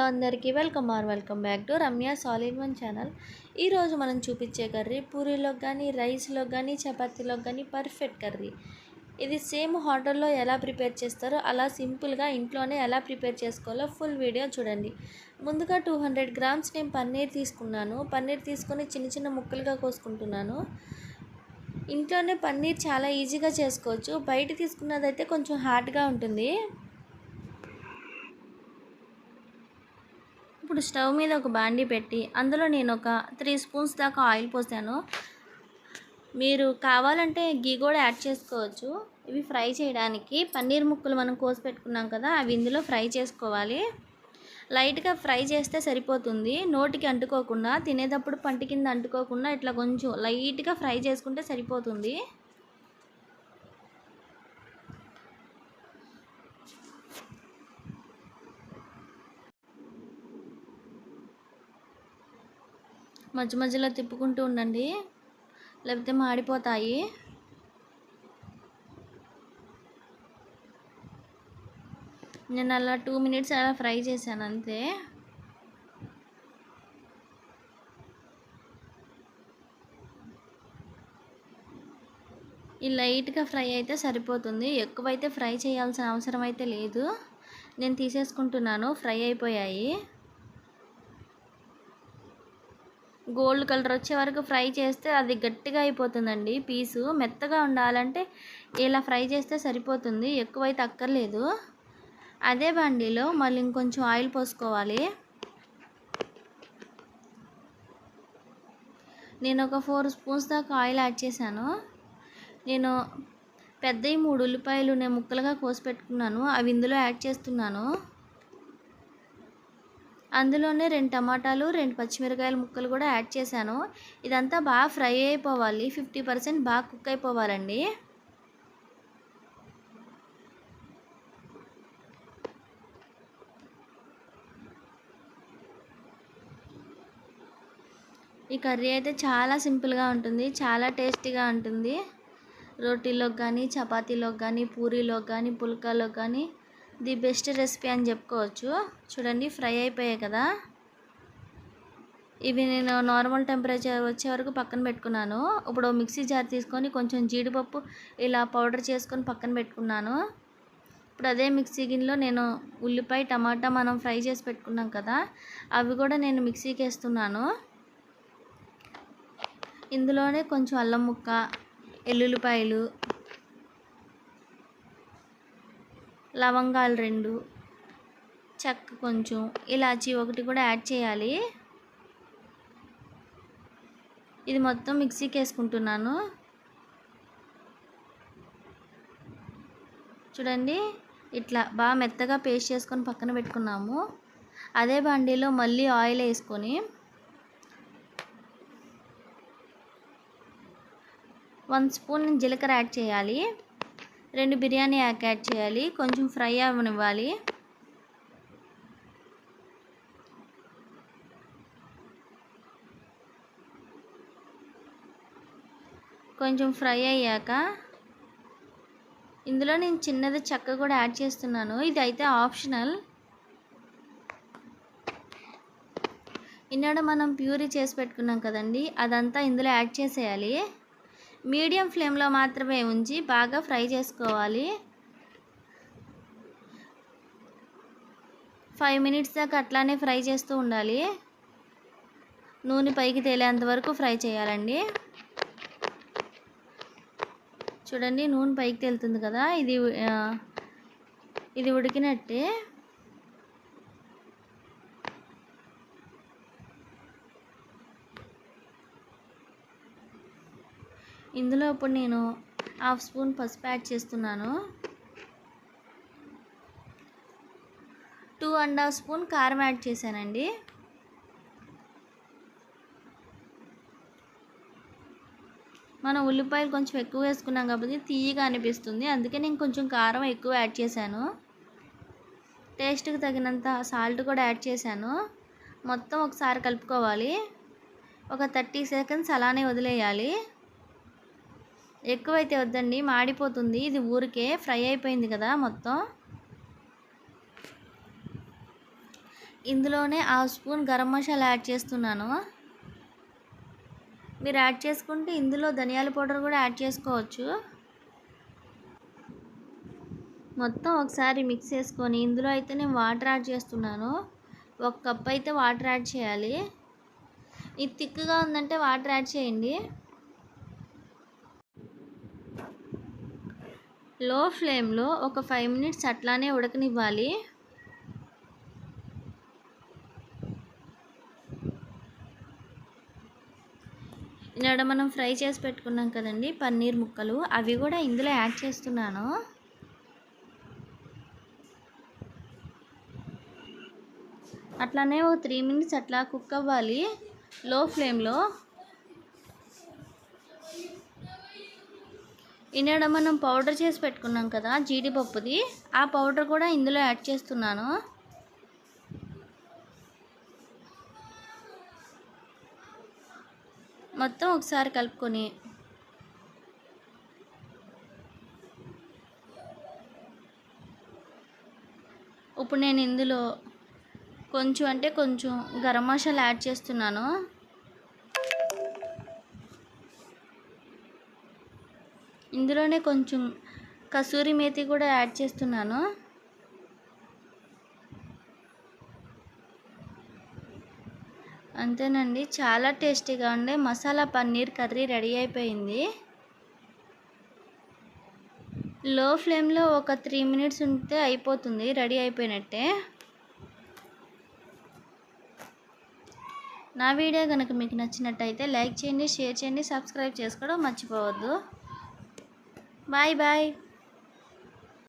Hello అందరికీ welcome or welcome back to Ramya solid one channel ఈరోజు మనం చూపించే కర్రీ పూరీలోకి కానీ రైస్లోకి కానీ చపాతీలోకి కానీ పర్ఫెక్ట్ కర్రీ. ఇది సేమ్ హోటల్లో ఎలా ప్రిపేర్ చేస్తారో అలా సింపుల్గా ఇంట్లోనే ఎలా ప్రిపేర్ చేసుకోవాలో ఫుల్ వీడియో చూడండి. ముందుగా టూ హండ్రెడ్ గ్రామ్స్ నేను పన్నీర్ తీసుకున్నాను. పన్నీర్ తీసుకొని చిన్న చిన్న ముక్కలుగా కోసుకుంటున్నాను. ఇంట్లోనే పన్నీర్ చాలా ఈజీగా చేసుకోవచ్చు. బయట తీసుకున్నదైతే కొంచెం హార్డ్గా ఉంటుంది. ఇప్పుడు స్టవ్ మీద ఒక బాండీ పెట్టి అందులో నేను ఒక త్రీ స్పూన్స్ దాకా ఆయిల్ పోసాను. మీరు కావాలంటే గీ కూడా యాడ్ చేసుకోవచ్చు. ఇవి ఫ్రై చేయడానికి పన్నీర్ ముక్కలు మనం కోసి పెట్టుకున్నాం కదా అవి ఇందులో ఫ్రై చేసుకోవాలి. లైట్గా ఫ్రై చేస్తే సరిపోతుంది. నోటికి అంటుకోకుండా తినేటప్పుడు పంటి కింద అంటుకోకుండా ఇట్లా కొంచెం లైట్గా ఫ్రై చేసుకుంటే సరిపోతుంది. మధ్య మధ్యలో తిప్పుకుంటూ ఉండండి. లేకపోతే మాడిపోతాయి. నేను అలా టూ మినిట్స్ అలా ఫ్రై చేశాను అంతే. ఈ లైట్గా ఫ్రై అయితే సరిపోతుంది. ఎక్కువైతే ఫ్రై చేయాల్సిన అవసరం అయితే లేదు. నేను తీసేసుకుంటున్నాను. ఫ్రై అయిపోయాయి. గోల్డ్ కలర్ వచ్చే వరకు ఫ్రై చేస్తే అది గట్టిగా అయిపోతుందండి. పీసు మెత్తగా ఉండాలంటే ఇలా ఫ్రై చేస్తే సరిపోతుంది. ఎక్కువైతే అక్కర్లేదు. అదే బండిలో మళ్ళీ ఇంకొంచెం ఆయిల్ పోసుకోవాలి. నేను ఒక ఫోర్ స్పూన్స్ దాకా ఆయిల్ యాడ్ చేశాను. నేను పెద్దవి మూడు ఉల్లిపాయలు నేను ముక్కలుగా కోసి పెట్టుకున్నాను. అవి ఇందులో యాడ్ చేస్తున్నాను. అందులోనే రెండు టమాటాలు రెండు పచ్చిమిరకాయల ముక్కలు కూడా యాడ్ చేశాను. ఇదంతా బాగా ఫ్రై అయిపోవాలి. ఫిఫ్టీ పర్సెంట్ బాగా కుక్ అయిపోవాలండి. ఈ కర్రీ అయితే చాలా సింపుల్గా ఉంటుంది. చాలా టేస్టీగా ఉంటుంది. రోటీలోకి కానీ చపాతీలోకి కానీ పూరీలోకి కానీ పుల్కాలోకి కానీ ది బెస్ట్ రెసిపీ అని చెప్పుకోవచ్చు. చూడండి ఫ్రై అయిపోయాయి కదా. ఇవి నేను నార్మల్ టెంపరేచర్ వచ్చే వరకు పక్కన పెట్టుకున్నాను. ఇప్పుడు మిక్సీ జార్ తీసుకొని కొంచెం జీడిపప్పు ఇలా పౌడర్ చేసుకొని పక్కన పెట్టుకున్నాను. ఇప్పుడు అదే మిక్సీ గిన్నెలో నేను ఉల్లిపాయ టమాటా మనం ఫ్రై చేసి పెట్టుకున్నాం కదా అవి కూడా నేను మిక్సీకి వేస్తున్నాను. ఇందులోనే కొంచెం అల్లం ముక్క ఎల్లుల్లిపాయలు లవంగాలు రెండు చెక్క కొంచెం ఇలాచీ ఒకటి కూడా యాడ్ చేయాలి. ఇది మొత్తం మిక్సీకి వేసుకుంటున్నాను. చూడండి ఇట్లా బాగా మెత్తగా పేస్ట్ చేసుకొని పక్కన పెట్టుకున్నాము. అదే బండిలో మళ్ళీ ఆయిల్ వేసుకొని వన్ స్పూన్ జీలకర్ర యాడ్ చేయాలి. రెండు బిర్యానీ యాక్ యాడ్ చేయాలి. కొంచెం ఫ్రై అవ్వనివ్వాలి కొంచెం ఫ్రై అయ్యాక ఇందులో నేను చిన్నది చెక్క కూడా యాడ్ చేస్తున్నాను. ఇది అయితే ఆప్షనల్. ఇన్నాడ మనం ప్యూరీ చేసి పెట్టుకున్నాం కదండి. అదంతా ఇందులో యాడ్ చేసేయాలి. మీడియం ఫ్లేమ్లో మాత్రమే ఉంచి బాగా ఫ్రై చేసుకోవాలి. ఫైవ్ మినిట్స్ దాకా అట్లానే ఫ్రై చేస్తూ ఉండాలి. నూనె పైకి తేలేంత వరకు ఫ్రై చేయాలండి. చూడండి నూనె పైకి తేలుతుంది కదా ఇది ఇది ఉడికినట్టే. ఇందులో ఇప్పుడు నేను హాఫ్ స్పూన్ పసుపు యాడ్ చేస్తున్నాను. టూ అండ్ హాఫ్ స్పూన్ కారం యాడ్ చేశానండి. మనం ఉల్లిపాయలు కొంచెం ఎక్కువ వేసుకున్నాం కాబట్టి తీయగా అనిపిస్తుంది. అందుకే నేను కొంచెం కారం ఎక్కువ యాడ్ చేశాను. టేస్ట్కి తగినంత సాల్ట్ కూడా యాడ్ చేశాను. మొత్తం ఒకసారి కలుపుకోవాలి. ఒక థర్టీ సెకండ్స్ అలానే వదిలేయాలి. ఎక్కువైతే వద్దండి మాడిపోతుంది. ఇది ఊరికే ఫ్రై అయిపోయింది కదా మొత్తం. ఇందులోనే half spoon garam masala add చేస్తున్నాను. మీరు యాడ్ చేసుకుంటే ఇందులో ధనియాల పౌడర్ కూడా యాడ్ చేసుకోవచ్చు. మొత్తం ఒకసారి మిక్స్ చేసుకొని ఇందులో అయితే నేను వాటర్ యాడ్ చేస్తున్నాను. ఒక కప్ అయితే వాటర్ యాడ్ చేయాలి. ఇది తిక్కుగా ఉందంటే వాటర్ యాడ్ చేయండి. లో ఫ్లేమ్లో ఒక ఫైవ్ మినిట్స్ అట్లానే ఉడకనివ్వాలి. ఇక్కడ మనం ఫ్రై చేసి పెట్టుకున్నాం కదండి పన్నీర్ ముక్కలు. అవి కూడా ఇందులో యాడ్ చేస్తున్నాను. అట్లానే ఓ త్రీ మినిట్స్ అట్లా కుక్ అవ్వాలి లో ఫ్లేమ్లో ఇక్కడ మనం పౌడర్ చేసి పెట్టుకున్నాం కదా జీడిపప్పుది ఆ పౌడర్ కూడా ఇందులో యాడ్ చేస్తున్నాను. మొత్తం ఒకసారి కలుపుకొని. ఇప్పుడు నేను ఇందులో కొంచెం అంటే కొంచెం గరం మసాలా యాడ్ చేస్తున్నాను. ఇందులోనే కొంచెం కసూరి మేతి కూడా యాడ్ చేస్తున్నాను. అంతేనండి చాలా టేస్టీగా ఉండే మసాలా పన్నీర్ కర్రీ రెడీ అయిపోయింది. లో ఫ్లేమ్లో ఒక త్రీ మినిట్స్ ఉంటే అయిపోతుంది రెడీ అయిపోయినట్టే. నా వీడియో కనుక మీకు నచ్చినట్టయితే లైక్ చేయండి షేర్ చేయండి సబ్స్క్రైబ్ చేసుకోవడం మర్చిపోవద్దు. Bye bye.